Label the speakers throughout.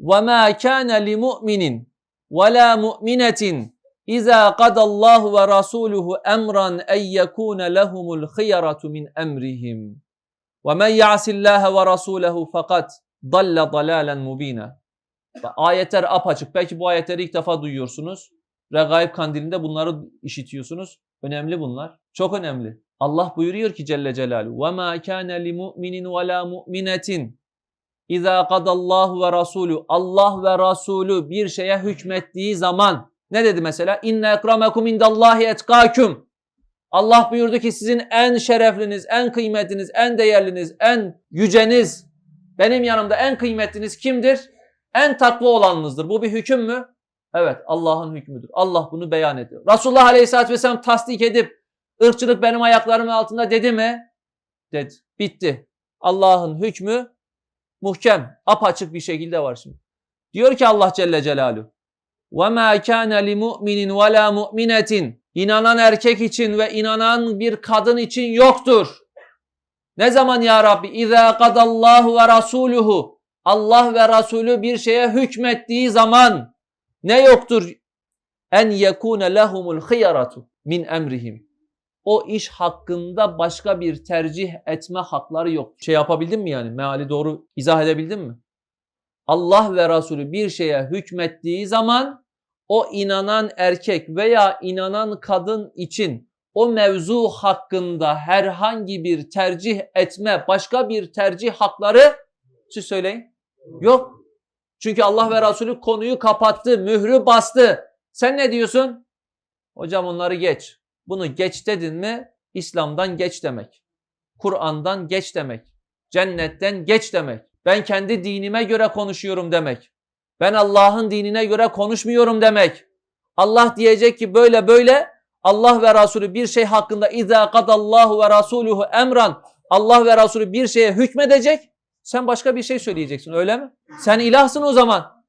Speaker 1: وَمَا كَانَ لِمُؤْمِنٍ وَلَا مُؤْمِنَةٍ İza qadallahu ve rasuluhu emran en yekuna lehumul khiyaratu min emrihim. Ve men ya'sillaha ve rasulehu fakat dalla dalalan mubina. Bak, Ayetler apaçık. Belki bu ayetleri ilk defa duyuyorsunuz. Regaib kandilinde bunları işitiyorsunuz. Önemli bunlar. Çok önemli. Allah buyuruyor ki Celle Celaluhu ve ma kana li mu'minin ve la mu'minetin İza kadallahu ve rasulü Allah ve Rasulü bir şeye hükmettiği zaman ne dedi mesela? İnne ekramekum indallahi etkâküm. Allah buyurdu ki sizin en şerefliniz, en kıymetliniz, en değerliniz, en yüceniz, benim yanımda en kıymetliniz kimdir? En takva olanınızdır. Bu bir hüküm mü? Evet Allah'ın hükmüdür. Allah bunu beyan ediyor. Resulullah Aleyhisselatü Vesselam tasdik edip ırkçılık benim ayaklarımın altında dedi mi? Dedi. Bitti. Allah'ın hükmü muhkem, apaçık bir şekilde var şimdi. Diyor ki Allah Celle Celaluhu وَمَا كَانَ لِمُؤْمِنٍ وَلَا مُؤْمِنَةٍ İnanan erkek için ve inanan bir kadın için yoktur. Ne zaman ya Rabbi? اِذَا قَدَ اللّٰهُ وَرَسُولُهُ Allah ve Resulü bir şeye hükmettiği zaman ne yoktur? En yekune lehumul hıyaratu min emrihim. O iş hakkında başka bir tercih etme hakları yok. Şey yapabildim mi yani? Meali doğru izah edebildim mi? Allah ve Resulü bir şeye hükmettiği zaman o inanan erkek veya inanan kadın için o mevzu hakkında herhangi bir tercih etme, başka bir tercih hakları siz söyleyin. Yok. Çünkü Allah ve Resulü konuyu kapattı, mührü bastı. Sen ne diyorsun? Hocam onları geç. Bunu geç dedin mi İslam'dan geç demek. Kur'an'dan geç demek. Cennetten geç demek. Ben kendi dinime göre konuşuyorum demek. Ben Allah'ın dinine göre konuşmuyorum demek. Allah diyecek ki böyle böyle Allah ve Resulü bir şey hakkında izâ kadallahu ve rasuluhu emran Allah ve Resulü bir şeye hükmedecek. Sen başka bir şey söyleyeceksin öyle mi? Sen ilahsın o zaman.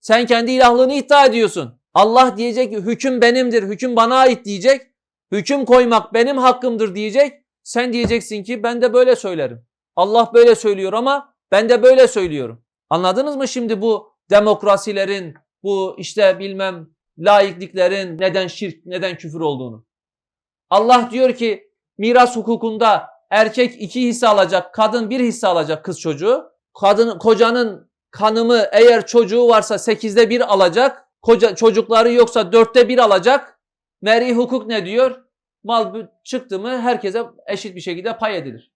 Speaker 1: Sen kendi ilahlığını iddia ediyorsun. Allah diyecek ki hüküm benimdir, hüküm bana ait diyecek. Hüküm koymak benim hakkımdır diyecek. Sen diyeceksin ki ben de böyle söylerim. Allah böyle söylüyor ama ben de böyle söylüyorum. Anladınız mı şimdi bu demokrasilerin, bu işte bilmem laikliklerin neden şirk, neden küfür olduğunu? Allah diyor ki miras hukukunda erkek iki hisse alacak, kadın bir hisse alacak kız çocuğu. Kadın, kocanın kanımı eğer çocuğu varsa sekizde bir alacak. Koca, çocukları yoksa dörtte bir alacak. Meri hukuk ne diyor? Mal çıktı mı herkese eşit bir şekilde pay edilir.